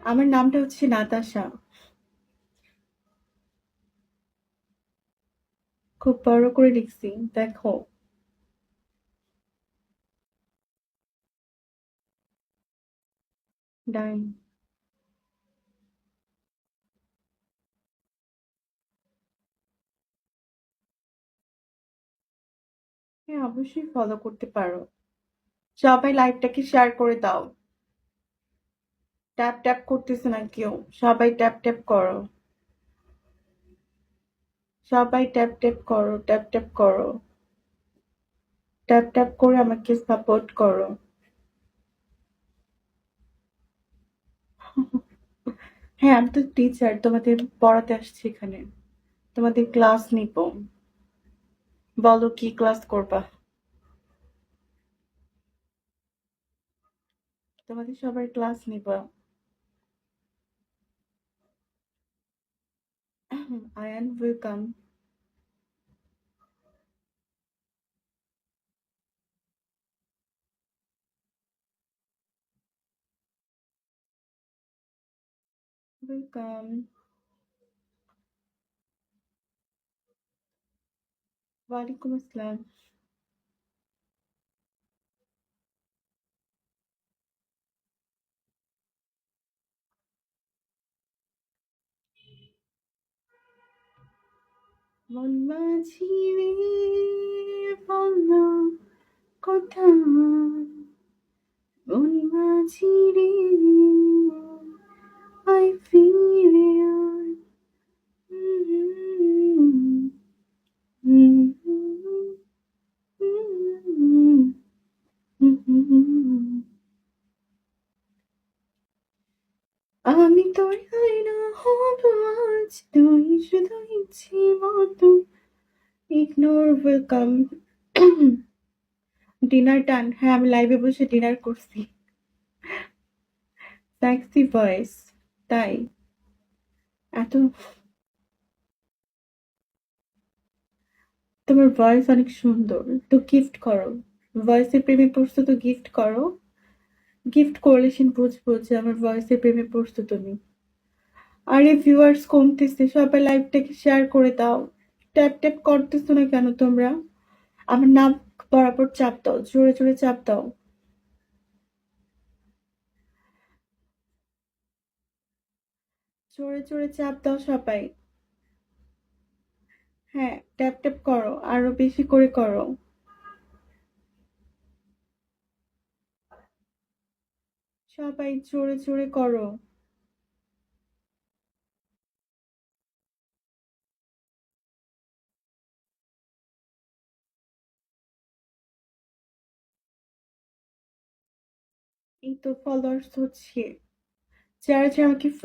আমার নামটা হচ্ছে নাতাশা। খুব বড় করে লিখছি, দেখো। ডান। হ্যাঁ, অবশ্যই ফলো করতে পারো। সবাই লাইভটাকে শেয়ার করে দাও। ট্যাপ ট্যাপ করতেছে না কেউ। সবাই ট্যাপ ট্যাপ করো। সবাই ট্যাপ ট্যাপ করো, ট্যাপ ট্যাপ করো। ট্যাপ ট্যাপ করে আমাকে সাপোর্ট করো। হ্যাঁ, আমি তো টিচার। তোমাদের পড়াতে আসছি এখানে। তোমাদের ক্লাস নিব। বলো কি ক্লাস করবা? তোমাদের সবার ক্লাস নিব। come, iron will come. Will come. মন মাঝি রে বলল কথা মন রে আয় ফিরে আমি তোর আয়না হব আজ তুই শুধু মতো ইগনোর ওয়েলকাম ডিনার টান হ্যাঁ আমি লাইভে বসে ডিনার করছি। ট্যাক্সি ভয়েস তাই। এত তোমার ভয়েস অনেক সুন্দর। তো গিফট করো। ভয়েসের প্রেমে পড়ছো তো গিফট করো। গিফট করলে সে বুঝব যে আমার ভয়েসের প্রেমে পড়ছো তুমি। আরে ভিউয়ার্স কমতেছে, সবাই লাইভটাকে শেয়ার করে দাও। ট্যাপ ট্যাপ করতেছো না কেন তোমরা? আমার নাম বরাবর চাপ দাও, জোরে জোরে চাপ দাও। জোরে জোরে চাপ দাও সবাই। হ্যাঁ ট্যাপ ট্যাপ করো, আরও বেশি করে করো। সবাই জোরে জোরে করো। এই তো ফলোয়ার্স হচ্ছে যারা যে আমাকে